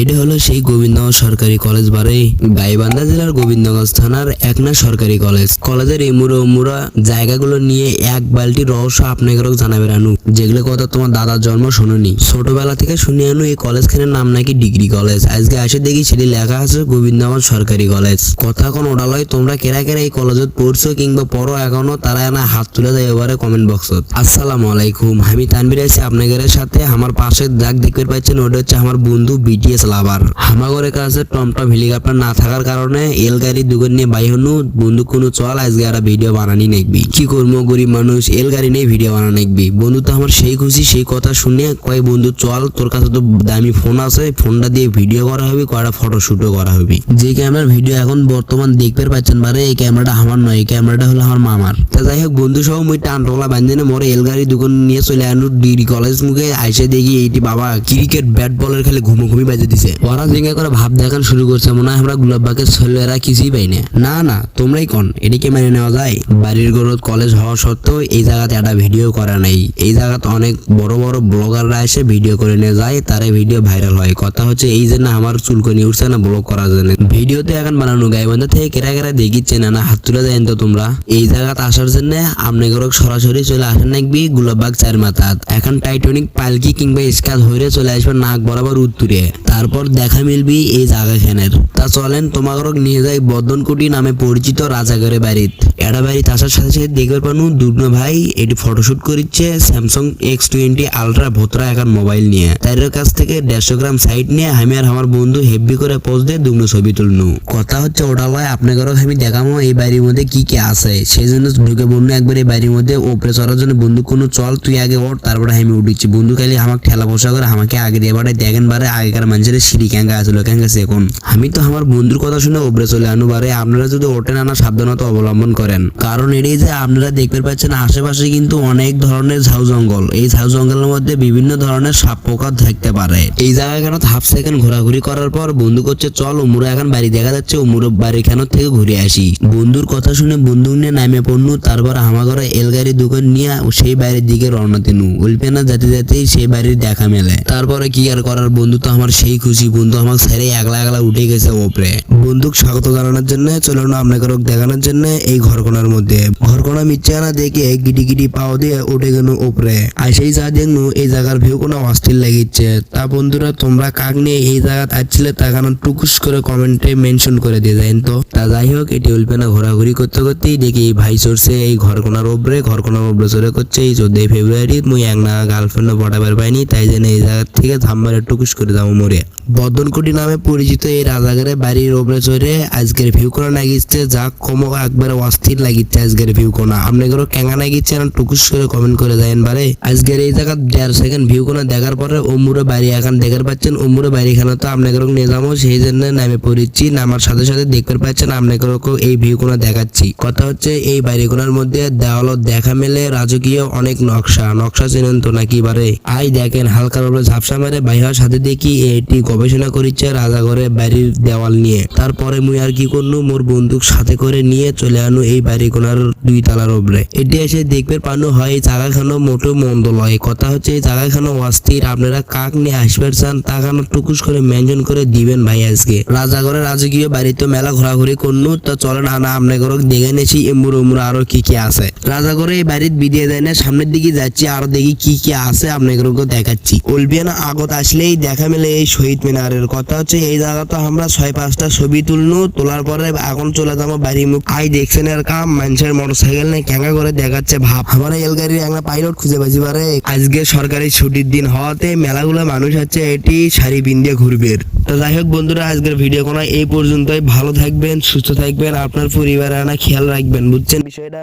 এটা হলো সেই গোবিন্দগঞ্জ সরকারি কলেজ বারে গাইবান্ধা জেলার গোবিন্দগঞ্জ থানার একনা সরকারি কলেজ। কলেজের এমুরা উমুরা জায়গাগুলো নিয়ে এক বালতি রহস্য আপনাকে জানাবে রানু। যেগুলো কথা তোমার দাদার জন্ম শুনুনি। ছোটবেলা থেকে শুনে আনু এই কলেজ খানের নাম নাকি ডিগ্রি কলেজ। আজকে আসে দেখি সেটি লেখা আছে গোবিন্দগঞ্জ সরকারি কলেজ। কথা কোন ওডালয়, তোমরা কেরা কেরা এই কলেজত পড়ছো কিংবা পড়ো এখনও, তারা না হাত তুলে দেয় এবারে কমেন্ট বক্সত আসসালামু আলাইকুম। আমি তানবির আছি আপনাদের সাথে। আমার পাশে যাক দেখতে পাচ্ছেন, ওটা হচ্ছে আমার বন্ধু বিটিএস লাভার হামাগরের কাছে টমটম হেলিকপ্টার না থাকার কারণে এল গাড়ি দুগুন নিয়ে বাই হনু। বন্ধু কোনো চল, আজকে একটা ভিডিও বানানি নেকবি কি করব গরিব মানুষ এল গাড়ি নিয়ে ভিডিও বানানো নেকবি বন্ধু তো আমার সেই খুশি, সেই কথা শুনে কয়, বন্ধু, চল, তোর কাছে তো দামি ফোন আছে, ফোনটা দিয়ে ভিডিও করা হবে, কয়টা ফটো শুটও করা হবে? যে ক্যামেরার ভিডিও এখন বর্তমান দেখতে পাচ্ছেন বারে এই ক্যামেরাটা আমার নয়, এই ক্যামেরাটা হলো আমার মামার। তা যাই হোক, বন্ধু সহ মুই টানটোলা বান্ধে মোরে এল গাড়ি দোকান নিয়ে চলে আনু। ডিগ্রি কলেজ মুখে আইসে দেখি, এইটি বাবা ক্রিকেট ব্যাট বলের খেলে ঘুমো ঘুমি বাজে দিছে। ওরা জিঙ্গা করে ভাব দেখান শুরু করছে, মনে হয় আমরা গুলাববাগের ছেলেরা কিছুই পাই না। না না, তোমরাই কোন? এটিকে মেনে নেওয়া যায়। বাড়ির গরত কলেজ হওয়া সত্ত্বেও এই জায়গাতে একটা ভিডিও করা নেই। এই জায়গাতে অনেক বড় বড় ব্লগাররা এসে ভিডিও করে নিয়ে যায়, তারে ভিডিও ভাইরাল হয়। কথা হচ্ছে এই জন্য আমার চুলকনি উঠছে না ব্লগ করার জন্য। ভিডিওতে এখন বানানো গাইবান্ধা থেকে কেরা কেরা দেখিচ্ছে না না, হাত তুলে দেন তো তোমরা। এই জায়গাতে আসার জন্য আপনি গরক সরাসরি চলে আসেন নাকবি গুলাববাগ চার মাথাত। এখন টাইটনিক পালকি কিংবা স্কাত হইরে চলে আসবে নাক বরাবর উত্তরে। তারপর দেখা মিলবি এই জায়গা খানের তা চলেন, তোমাগরক নিয়ে যাই বদনকুটি নামে পরিচিত রাজাগরের বাড়িত। এটা বাড়িতে আসার সাথে সাথে দেখবে পানু দুর্নো ভাই, এটি ফটোশুট করিচ্ছে স্যামসাং এক্স টোয়েন্টি আলট্রা ভোতরা এখন মোবাইল নিয়ে। তাদের কাছ থেকে দেড়শো গ্রাম সাইট নিয়ে আমি আর আমার বন্ধু হেভি করে পোজ দিয়ে দুগ্ন ছবি তুলনু। কথা হচ্ছে, ওটা লয় আপনাদেরও আমি দেখামো এই বাড়ির মধ্যে কি কি আছে। সেই জন্য ঢুকে বন্ধু একবার এই বাড়ির মধ্যে ওপরে চড়ার জন্য বন্ধু, কোনো চল, তুই আগে ওঠ, তারপরে আমি উঠিছি। বন্ধু খালি আমাকে ঠেলা বসা করে আমাকে আগে দিয়ে দেখেন বারে আগেকার মানুষের সিঁড়ি ক্যাঙ্গা আসলো ক্যাঙ্গা এখন আমি তো আমার বন্ধুর কথা শুনে ওপরে চলে আনু বারে, আপনারা যদি ওঠেন আনা সাবধানতা অবলম্বন করেন। কারণ এটাই যে আপনারা দেখতে পাচ্ছেন, আশেপাশে কিন্তু অনেক ধরনের ঝাউ জঙ্গল। এই ঝাউ জঙ্গলের মধ্যে বিভিন্ন ধরনের সাপ পোকা থাকতে পারে। এই জায়গায় কেন হাফ সেকেন্ড ঘোরাঘুরি করার পর বন্ধু করছে, চল উমুরা এখন বাড়ি দেখা যাচ্ছে উমুরা বাড়ি কেন থেকে ঘুরে আসি? বন্ধুর কথা শুনে বন্ধু নিয়ে নামে পড়নু, তারপর আমাগরে এল গাড়ি দোকান নিয়ে সেই বাড়ির দিকে রওনা দিনু। উল্পেনা যেতে যেতেই সেই বাড়ির দেখা মেলে। তারপরে কি আর করার বন্ধু তো আমার সেই খুশি। বন্ধু আমার ছেড়ে একলা একলা উঠে গেছে ওপরে বন্ধুক স্বাগত জানানোর জন্য চলো না আপনাকে রোগ দেখানোর জন্য এই ঘরকোনার মধ্যে। ঘরকোনা মিচ্ছে না দেখে গিটি গিটি পাও দিয়ে উঠে গেল উপরে। আর সেই যা দেখনু এই জায়গার ভিউ কোনো অস্থির লাগিচ্ছে। তা বন্ধুরা, তোমরা কাক নিয়ে এই জায়গা আসছিলে তা কারণ টুকুস করে কমেন্টে মেনশন করে দিয়ে দেন তো। তা যাই হোক, এটি উল্পেনা ঘোরাঘুরি করতে করতেই দেখি এই ভাই চড়ছে এই ঘরকোনার উপরে ঘরকোনার উপরে চড়ে করছে এই চোদ্দই ফেব্রুয়ারি। মুই এক না গার্লফ্রেন্ড পটাবার পাইনি, তাই জন্য এই জায়গা থেকে ধাম্বারে টুকুস করে যাব মরে বদনকুটি নামে পরিচিত এই রাজাগারের বাড়ির ওপরে চড়ে আজকের ভিউ কোনা লাগিচ্ছে যা কমো একবারে অস্থির লাগিচ্ছে আজকের ভিউ কোনা আপনাদেরও ক্যাঙ্গা লাগিচ্ছে না, টুকুস করে কমেন্ট করে দেন বারে। আজকের এই জায়গা দেড় সেকেন্ড ভিউ কোনা দেখার পরে অমুরে বাড়ি এখন দেখার পাচ্ছেন, অমুরে বাড়ি এখানে তো আপনাদেরও নিয়ে যাব, সেই জন্য নামে পড়েছি, নামার সাথে সাথে দেখতে পাচ্ছেন আপনাদেরকেও এই ভিউ কোনা দেখাচ্ছি। কথা হচ্ছে এই বাড়িগুলোর মধ্যে দেওয়াল দেখা মেলে, রাজকীয় অনেক নকশা নকশা চেনেন তো নাকি বারে? আই দেখেন হালকার উপরে ঝাপসা মেরে ভাই হওয়ার সাথে দেখি এটি গবেষণা করিচ্ছে রাজাঘরের বাড়ির দেওয়াল নিয়ে। তারপরে মুই আর কি করনু মোর বন্দুক সাথে করে নিয়ে চলে আনু এই বাড়ি কোনার দুই তালার উপরে এটি এসে দেখবে পানু, হয় এই জায়গাখানো মোটো মন্দ লয়। কথা হচ্ছে এই জায়গাখানো অস্থির, আপনারা কাক নিয়ে আসবে চান তাকানো টুকুস করে মেনশন করে দিবেন ভাই আজকে। রাজাঘরের রাজকীয় বাড়িতে মেলা ঘোরাঘুরি করনু তো চলেন আনা আপনাদের দেখে নেছি, এমুর উমুর আরও কি কি আছে। রাজাঘরে এই বাড়ির বিদিয়ে দেয় না, সামনের দিকে যাচ্ছি, আরও দেখি কি কি আছে আপনাদেরকে দেখাচ্ছি। অলবিয়ানা আগত আসলেই দেখা মেলে এই শহীদ মিনারের। কথা হচ্ছে এই জায়গা তো আমরা ছয়, পাঁচটা ছবি তুলনু, তোলার পরে এখন চলে যাব, বাড়ি মুখ আই দেখছেন এর কাম, মানুষের মোটর সাইকেল নিয়ে ক্যাঙ্গা করে দেখাচ্ছে ভাব। আমার এল গাড়ির একটা পাইলট খুঁজে পাচ্ছি পারে। আজকে সরকারি ছুটির দিন হওয়াতে মেলাগুলো মানুষ আছে এটি শাড়ি পিন্দিয়ে ঘুরবে। তো যাই হোক বন্ধুরা, আজকের ভিডিও কোনো এই পর্যন্তই। ভালো থাকবেন, সুস্থ থাকবেন, আপনার পরিবারের আনা খেয়াল রাখবেন, বুঝছেন? বিষয়টা